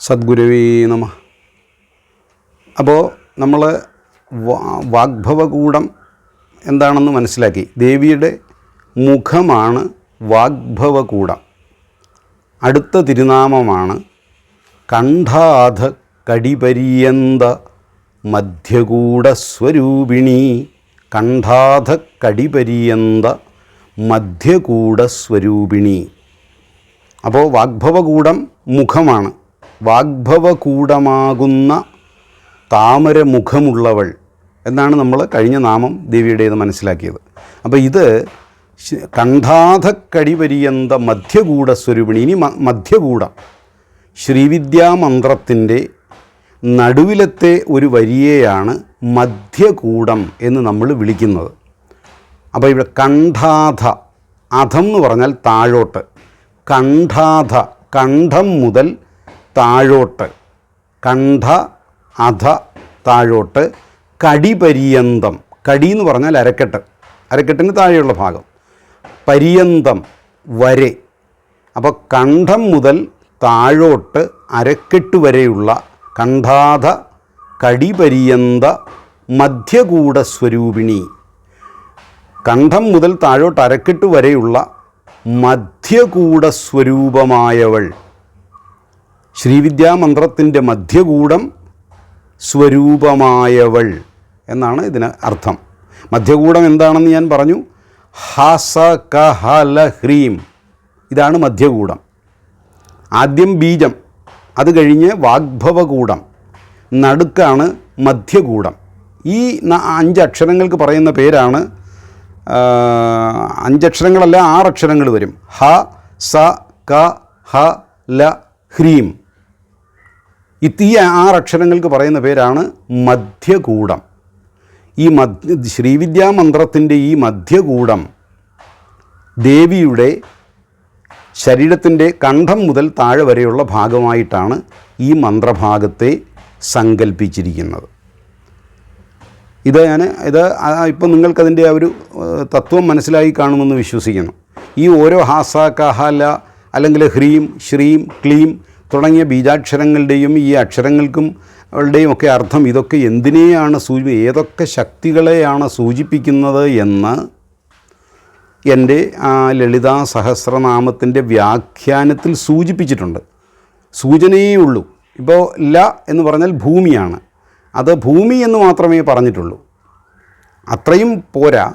സദ്ഗുരുവേ നമ. അപ്പോൾ നമ്മൾ വാഗ്ഭവകൂടം എന്താണെന്ന് മനസ്സിലാക്കി. ദേവിയുടെ മുഖമാണ് വാഗ്ഭവകൂടം അടുത്ത തിരുനാമമാണ് കണ്ഠാധ കടിപര്യന്ത മധ്യകൂടസ്വരൂപിണി. കണ്ഠാധ കടിപര്യന്ത മധ്യകൂടസ്വരൂപിണി. അപ്പോൾ വാഗ്ഭവകൂടം മുഖമാണ്. വാഗ്ഭവകൂടമാകുന്ന താമരമുഖമുള്ളവൾ എന്നാണ് നമ്മൾ കഴിഞ്ഞ നാമം ദേവിയുടേത് മനസ്സിലാക്കിയത്. അപ്പോൾ ഇത് കണ്ഠാധക്കടിപര്യന്ത മധ്യകൂട സ്വരൂപിണി ഇനി മധ്യകൂടം. ശ്രീവിദ്യാമന്ത്രത്തിന്റെ നടുവിലത്തെ ഒരു വരിയെയാണ് മധ്യകൂടം എന്ന് നമ്മൾ വിളിക്കുന്നത്. അപ്പോൾ ഇവിടെ കണ്ഠാധ അധം എന്ന് പറഞ്ഞാൽ താഴോട്ട്. കണ്ഠാധ കണ്ഠം മുതൽ താഴോട്ട്. കണ്ഠ അധ താഴോട്ട്. കടിപര്യന്തം കടി എന്ന് പറഞ്ഞാൽ അരക്കെട്ട്. അരക്കെട്ടിന് താഴെയുള്ള ഭാഗം. പര്യന്തം വരെ. അപ്പോൾ കണ്ഠം മുതൽ താഴോട്ട് അരക്കെട്ട് വരെയുള്ള കണ്ഠാധ കടിപര്യന്ത മധ്യകൂട സ്വരൂപിണി. കണ്ഠം മുതൽ താഴോട്ട് അരക്കെട്ട് വരെയുള്ള മധ്യകൂട സ്വരൂപമായവൾ. ശ്രീവിദ്യാമന്ത്രത്തിന്റെ മധ്യകൂടം സ്വരൂപമായവൾ എന്നാണ് ഇതിന് അർത്ഥം. മധ്യകൂടം എന്താണെന്ന് ഞാൻ പറഞ്ഞു. ഹസ കഹല ഹ്രീം ഇതാണ് മധ്യകൂടം. ആദ്യം ബീജം അത് കഴിഞ്ഞ് വാഗ്ഭവകൂടം. നടുക്കാണ് മധ്യകൂടം. ഈ അഞ്ച് അക്ഷരങ്ങൾക്ക് പറയുന്ന പേരാണ് അഞ്ചക്ഷരങ്ങളല്ല ആറക്ഷരങ്ങൾ വരും. ഹ സ ക ഹ ല ഹ്രീം. ഇത് ആറ് അക്ഷരങ്ങൾക്ക് പറയുന്ന പേരാണ് മധ്യകൂടം. ഈ മധ്യ ശ്രീവിദ്യാമന്ത്രത്തിന്റെ ഈ മധ്യകൂടം ദേവിയുടെ ശരീരത്തിന്റെ കണ്ഠം മുതൽ താഴെ വരെയുള്ള ഭാഗമായിട്ടാണ് ഈ മന്ത്രഭാഗത്തെ സങ്കല്പിച്ചിരിക്കുന്നത് ഇത് ഞാൻ ഇത് ഇപ്പം നിങ്ങൾക്കതിന്റെ ആ ഒരു തത്വം മനസ്സിലായി കാണുമെന്ന് വിശ്വസിക്കുന്നു. ഈ ഓരോ ഹാസ കഹല അല്ലെങ്കിൽ ഹ്രീം ശ്രീം ക്ലീം തുടങ്ങിയ ബീജാക്ഷരങ്ങളുടെയും ഈ അക്ഷരങ്ങൾക്കും ളുടെയും ഒക്കെ അർത്ഥം ഇതൊക്കെ എന്തിനെയാണ് സൂചി ഏതൊക്കെ ശക്തികളെയാണ് സൂചിപ്പിക്കുന്നത് എന്ന് എന്റെ ആ ലളിതാ സഹസ്രനാമത്തിന്റെ വ്യാഖ്യാനത്തിൽ സൂചിപ്പിച്ചിട്ടുണ്ട്. സൂചനയേ ഉള്ളൂ. ഇപ്പോൾ ല എന്ന് പറഞ്ഞാൽ ഭൂമിയാണ്. അത് ഭൂമി എന്ന് മാത്രമേ പറഞ്ഞിട്ടുള്ളൂ. അത്രയും പോരാ.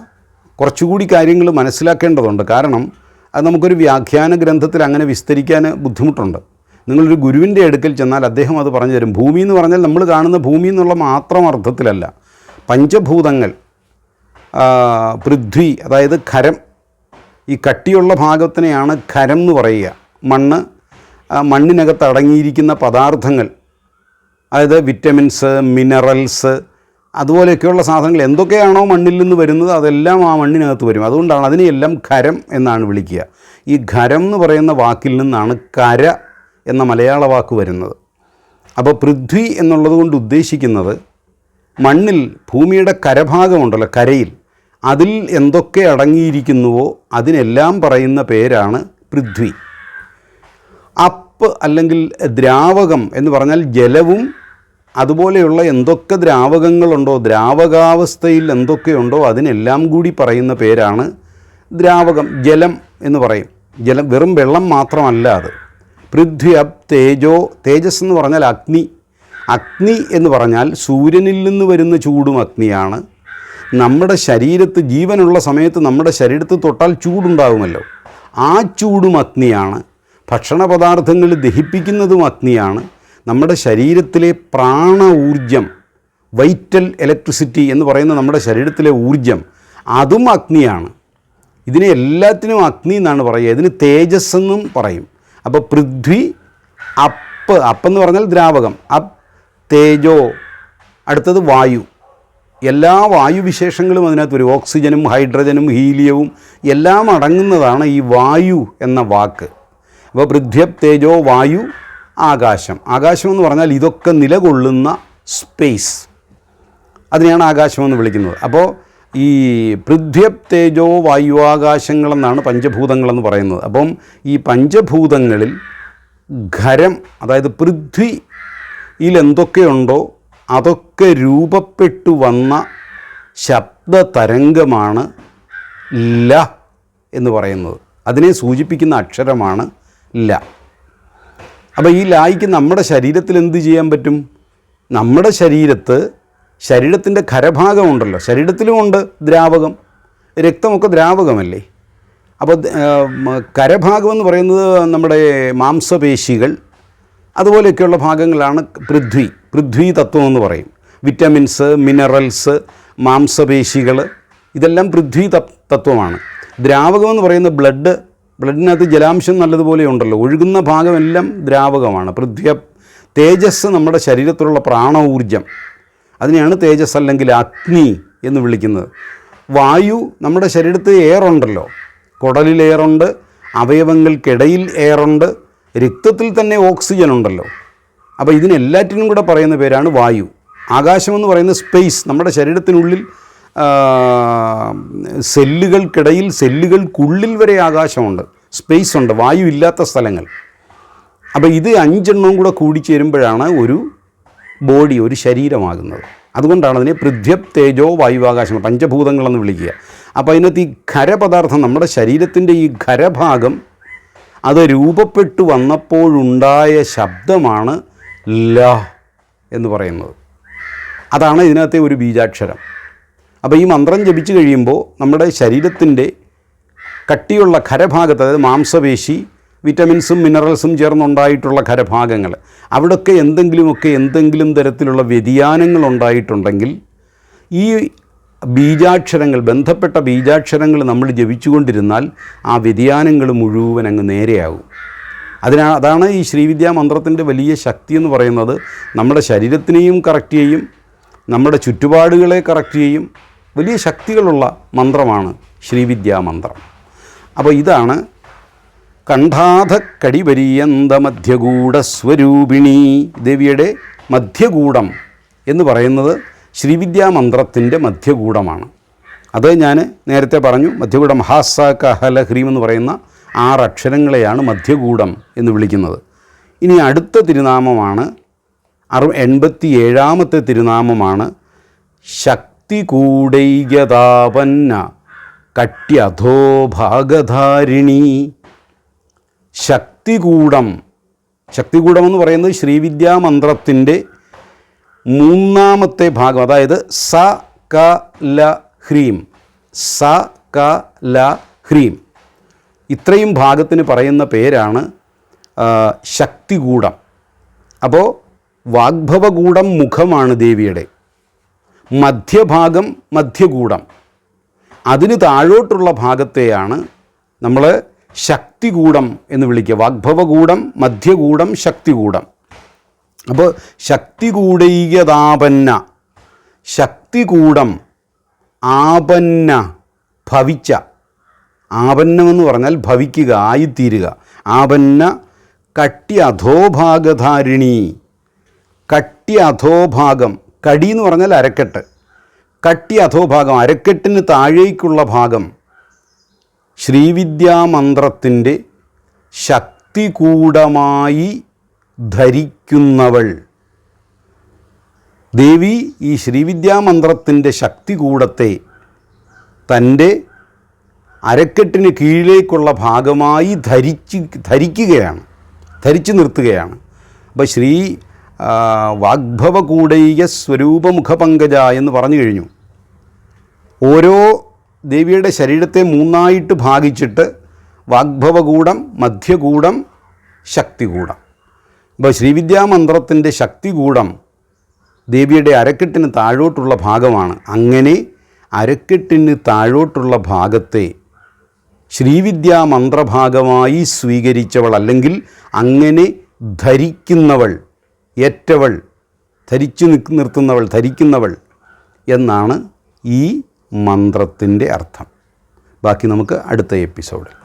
കുറച്ചുകൂടി കാര്യങ്ങൾ മനസ്സിലാക്കേണ്ടതുണ്ട്. കാരണം അത് നമുക്കൊരു വ്യാഖ്യാന ഗ്രന്ഥത്തിൽ അങ്ങനെ വിസ്തരിക്കാൻ ബുദ്ധിമുട്ടുണ്ട്. നിങ്ങളൊരു ഗുരുവിന്റെ അടുക്കൽ ചെന്നാൽ അദ്ദേഹം അത് പറഞ്ഞു തരും. ഭൂമി എന്ന് പറഞ്ഞാൽ നമ്മൾ കാണുന്ന ഭൂമി എന്നുള്ള മാത്രം അർത്ഥത്തിലല്ല. പഞ്ചഭൂതങ്ങൾ പൃഥ്വി അതായത് ഖരം. ഈ കട്ടിയുള്ള ഭാഗത്തിനെയാണ് ഖരം എന്ന് പറയുക. മണ്ണ് മണ്ണിനകത്ത് അടങ്ങിയിരിക്കുന്ന പദാർത്ഥങ്ങൾ അതായത് വിറ്റമിൻസ് മിനറൽസ് അതുപോലെയൊക്കെയുള്ള സാധനങ്ങൾ എന്തൊക്കെയാണോ മണ്ണിൽ നിന്ന് വരുന്നത് അതെല്ലാം ആ മണ്ണിനകത്ത് വരും. അതുകൊണ്ടാണ് അതിനെയെല്ലാം ഖരം എന്നാണ് വിളിക്കുക. ഈ ഖരം എന്ന് പറയുന്ന വാക്കിൽ നിന്നാണ് കര എന്ന മലയാള വാക്ക് വരുന്നത്. അപ്പോൾ പൃഥ്വി എന്നുള്ളത് കൊണ്ട് ഉദ്ദേശിക്കുന്നത് മണ്ണിൽ ഭൂമിയുടെ കരഭാഗമുണ്ടല്ലോ കരയിൽ. അതിൽ എന്തൊക്കെ അടങ്ങിയിരിക്കുന്നുവോ അതിനെല്ലാം പറയുന്ന പേരാണ് പൃഥ്വി. അപ്പ് അല്ലെങ്കിൽ ദ്രാവകം എന്ന് പറഞ്ഞാൽ ജലവും അതുപോലെയുള്ള എന്തൊക്കെ ദ്രാവകങ്ങളുണ്ടോ ദ്രാവകാവസ്ഥയിൽ എന്തൊക്കെയുണ്ടോ അതിനെല്ലാം കൂടി പറയുന്ന പേരാണ് ദ്രാവകം ജലം എന്ന് പറയും. ജലം വെറും വെള്ളം മാത്രമല്ല അത്. പൃഥ്വി അപ് തേജോ തേജസ് എന്ന് പറഞ്ഞാൽ അഗ്നി. അഗ്നി എന്ന് പറഞ്ഞാൽ സൂര്യനിൽ നിന്ന് വരുന്ന ചൂടും അഗ്നിയാണ്. നമ്മുടെ ശരീരത്ത് ജീവനുള്ള സമയത്ത് നമ്മുടെ ശരീരത്ത് തൊട്ടാൽ ചൂടുണ്ടാകുമല്ലോ ആ ചൂടും അഗ്നിയാണ്. ഭക്ഷണ പദാർത്ഥങ്ങൾ ദഹിപ്പിക്കുന്നതും അഗ്നിയാണ്. നമ്മുടെ ശരീരത്തിലെ പ്രാണ ഊർജം വൈറ്റൽ ഇലക്ട്രിസിറ്റി എന്ന് പറയുന്ന നമ്മുടെ ശരീരത്തിലെ ഊർജം അതും അഗ്നിയാണ്. ഇതിനെ എല്ലാത്തിനും അഗ്നി എന്നാണ് പറയുക. ഇതിന് തേജസ് എന്നും പറയും. അപ്പോൾ പൃഥ്വി അപ്പ് അപ്പെന്ന് പറഞ്ഞാൽ ദ്രാവകം. അപ്പ് തേജോ അടുത്തത് വായു. എല്ലാ വായുവിശേഷങ്ങളും അതിനകത്ത് വരും. ഓക്സിജനും ഹൈഡ്രജനും ഹീലിയവും എല്ലാം അടങ്ങുന്നതാണ് ഈ വായു എന്ന വാക്ക്. അപ്പോൾ പൃഥ്വപ് തേജോ വായു ആകാശം. ആകാശം എന്ന് പറഞ്ഞാൽ ഇതൊക്കെ നിലകൊള്ളുന്ന സ്പേസ്. അതിനെയാണ് ആകാശമെന്ന് വിളിക്കുന്നത്. അപ്പോൾ ഈ പൃഥ്വപ് തേജോ വായുവാകാശങ്ങളെന്നാണ് പഞ്ചഭൂതങ്ങളെന്ന് പറയുന്നത്. അപ്പം ഈ പഞ്ചഭൂതങ്ങളിൽ ഖരം അതായത് പൃഥ്വിയിൽ എന്തൊക്കെയുണ്ടോ അതൊക്കെ രൂപപ്പെട്ടു വന്ന ശബ്ദ തരംഗമാണ് ല എന്ന് പറയുന്നത്. അതിനെ സൂചിപ്പിക്കുന്ന അക്ഷരമാണ് ല. അപ്പോൾ ഈ ലായിക്ക് നമ്മുടെ ശരീരത്തിൽ എന്ത് ചെയ്യാൻ പറ്റും? നമ്മുടെ ശരീരത്ത് ശരീരത്തിന്റെ ഖരഭാഗമുണ്ടല്ലോ. ശരീരത്തിലുമുണ്ട് ദ്രാവകം. രക്തമൊക്കെ ദ്രാവകമല്ലേ? അപ്പോൾ കരഭാഗം എന്ന് പറയുന്നത് നമ്മുടെ മാംസപേശികൾ അതുപോലെയൊക്കെയുള്ള ഭാഗങ്ങളാണ് പൃഥ്വി പൃഥ്വി തത്വം എന്ന് പറയും. വിറ്റമിൻസ് മിനറൽസ് മാംസപേശികൾ ഇതെല്ലാം പൃഥ്വി തത്വമാണ്. ദ്രാവകം എന്ന് പറയുന്ന ബ്ലഡ് ബ്ലഡിനകത്ത് ജലാംശം നല്ലതുപോലെ ഉണ്ടല്ലോ. ഒഴുകുന്ന ഭാഗമെല്ലാം ദ്രാവകമാണ്. പൃഥ്വി തേജസ് നമ്മുടെ ശരീരത്തിലുള്ള പ്രാണ ഊർജം അതിനെയാണ് തേജസ് അല്ലെങ്കിൽ അഗ്നി എന്ന് വിളിക്കുന്നത്. വായു നമ്മുടെ ശരീരത്തിൽ എയറുണ്ടല്ലോ കുടലിൽ എയറുണ്ട് അവയവങ്ങൾക്കിടയിൽ എയറുണ്ട് രക്തത്തിൽ തന്നെ ഓക്സിജൻ ഉണ്ടല്ലോ. അപ്പോൾ ഇതിനെല്ലാറ്റിനും കൂടെ പറയുന്ന പേരാണ് വായു. ആകാശമെന്ന് പറയുന്ന സ്പേസ് നമ്മുടെ ശരീരത്തിനുള്ളിൽ സെല്ലുകൾക്കിടയിൽ സെല്ലുകൾക്കുള്ളിൽ വരെ ആകാശമുണ്ട്. സ്പേസ് ഉണ്ട് വായു ഇല്ലാത്ത സ്ഥലങ്ങൾ. അപ്പോൾ ഇത് അഞ്ചെണ്ണവും കൂടെ കൂടിച്ചേരുമ്പോഴാണ് ഒരു ബോഡി ഒരു ശരീരമാകുന്നത്. അതുകൊണ്ടാണ് അതിനെ പൃഥ്വപ് തേജോ വായുവാകാശം പഞ്ചഭൂതങ്ങളെന്ന് വിളിക്കുക. അപ്പോൾ അതിനകത്ത് ഈ ഖരപദാർത്ഥം നമ്മുടെ ശരീരത്തിന്റെ ഈ ഖരഭാഗം അത് രൂപപ്പെട്ടു വന്നപ്പോഴുണ്ടായ ശബ്ദമാണ് ല എന്ന് പറയുന്നത്. അതാണ് ഇതിനകത്തെ ഒരു ബീജാക്ഷരം. അപ്പോൾ ഈ മന്ത്രം ജപിച്ചു കഴിയുമ്പോൾ നമ്മുടെ ശരീരത്തിന്റെ കട്ടിയുള്ള ഖരഭാഗത്ത് അതായത് മാംസപേശി വിറ്റമിൻസും മിനറൽസും ചേർന്നുണ്ടായിട്ടുള്ള ഖരഭാഗങ്ങൾ. അവിടെയൊക്കെ എന്തെങ്കിലുമൊക്കെ എന്തെങ്കിലും തരത്തിലുള്ള വ്യതിയാനങ്ങൾ ഉണ്ടായിട്ടുണ്ടെങ്കിൽ ഈ ബീജാക്ഷരങ്ങൾ ബന്ധപ്പെട്ട ബീജാക്ഷരങ്ങൾ നമ്മൾ ജപിച്ചുകൊണ്ടിരുന്നാൽ ആ വ്യതിയാനങ്ങൾ മുഴുവൻ അങ്ങ് നേരെയാകും അതിനാ അതാണ് ഈ ശ്രീവിദ്യാ മന്ത്രത്തിന്റെ വലിയ ശക്തി എന്ന് പറയുന്നത്. നമ്മുടെ ശരീരത്തിനെയും കറക്റ്റ് ചെയ്യും നമ്മുടെ ചുറ്റുപാടുകളെ കറക്റ്റ് ചെയ്യും. വലിയ ശക്തികളുള്ള മന്ത്രമാണ് ശ്രീവിദ്യാ മന്ത്രം. അപ്പോൾ ഇതാണ് കണ്ഠാധക്കടിപര്യന്ത മധ്യകൂട സ്വരൂപിണി ദേവിയുടെ മധ്യകൂടം എന്ന് പറയുന്നത് ശ്രീവിദ്യാ മന്ത്രത്തിന്റെ മധ്യഗൂഢമാണ് അത് ഞാൻ നേരത്തെ പറഞ്ഞു മധ്യകൂടം ഹാസ കഹല ഹ്രീം എന്ന് പറയുന്ന ആറ് അക്ഷരങ്ങളെയാണ് മധ്യകൂടം എന്ന് വിളിക്കുന്നത്. ഇനി അടുത്ത തിരുനാമമാണ് അറു എൺപത്തി ഏഴാമത്തെ തിരുനാമമാണ് ശക്തി കൂടൈകതാപന്ന കട്യധോ ഭാഗധാരിണി ശക്തികൂടം. ശക്തികൂടം എന്ന് പറയുന്നത് ശ്രീവിദ്യാ മന്ത്രത്തിന്റെ മൂന്നാമത്തെ ഭാഗം അതായത് സ ക ല ഹ്രീം. സ ക ല ഹ്രീം. ഇത്രയും ഭാഗത്തിന് പറയുന്ന പേരാണ് ശക്തികൂടം. അപ്പോൾ വാഗ്ഭവകൂടം മുഖമാണ് ദേവിയുടെ. മധ്യഭാഗം മധ്യകൂടം. അതിന് താഴോട്ടുള്ള ഭാഗത്തെയാണ് നമ്മൾ ശക്തികൂടം എന്ന് വിളിക്കുക. വാഗ്ഭവകൂടം മധ്യകൂടം ശക്തികൂടം. അപ്പോൾ ശക്തികൂടൈകതാപന്ന ശക്തികൂടം ആപന്ന ഭവിച്ച. ആപന്നമെന്ന് പറഞ്ഞാൽ ഭവിക്കുക ആയിത്തീരുക. ആപന്ന കട്ടി അധോഭാഗധാരിണി കട്ടി അധോഭാഗം കടി എന്ന് പറഞ്ഞാൽ അരക്കെട്ട്. കട്ടി അധോഭാഗം അരക്കെട്ടിന് താഴേക്കുള്ള ഭാഗം. ശ്രീവിദ്യാമന്ത്രത്തിന്റെ ശക്തികൂടമായി ധരിക്കുന്നവൾ. ദേവി ഈ ശ്രീവിദ്യാമന്ത്രത്തിന്റെ ശക്തികൂടത്തെ തന്റെ അരക്കെട്ടിന് കീഴിലേക്കുള്ള ഭാഗമായി ധരിച്ച് ധരിക്കുകയാണ് ധരിച്ചു നിർത്തുകയാണ്. അപ്പോൾ ശ്രീ വാഗ്ഭവകൂടൈക സ്വരൂപമുഖപങ്കജ എന്ന് പറഞ്ഞു കഴിഞ്ഞു. ഓരോ ദേവിയുടെ ശരീരത്തെ മൂന്നായിട്ട് ഭാഗിച്ചിട്ട് വാഗ്ഭവകൂടം മധ്യകൂടം ശക്തികൂടം അപ്പോൾ ശ്രീവിദ്യാമന്ത്രത്തിന്റെ ശക്തികൂടം ദേവിയുടെ അരക്കെട്ടിന് താഴോട്ടുള്ള ഭാഗമാണ്. അങ്ങനെ അരക്കെട്ടിന് താഴോട്ടുള്ള ഭാഗത്തെ ശ്രീവിദ്യാ മന്ത്രഭാഗമായി സ്വീകരിച്ചവൾ അല്ലെങ്കിൽ അങ്ങനെ ധരിക്കുന്നവൾ ഏറ്റവൾ ധരിച്ചു നിർത്തുന്നവൾ ധരിക്കുന്നവൾ എന്നാണ് ഈ മന്ത്രത്തിന്റെ അർത്ഥം. ബാക്കി നമുക്ക് അടുത്ത എപ്പിസോഡിൽ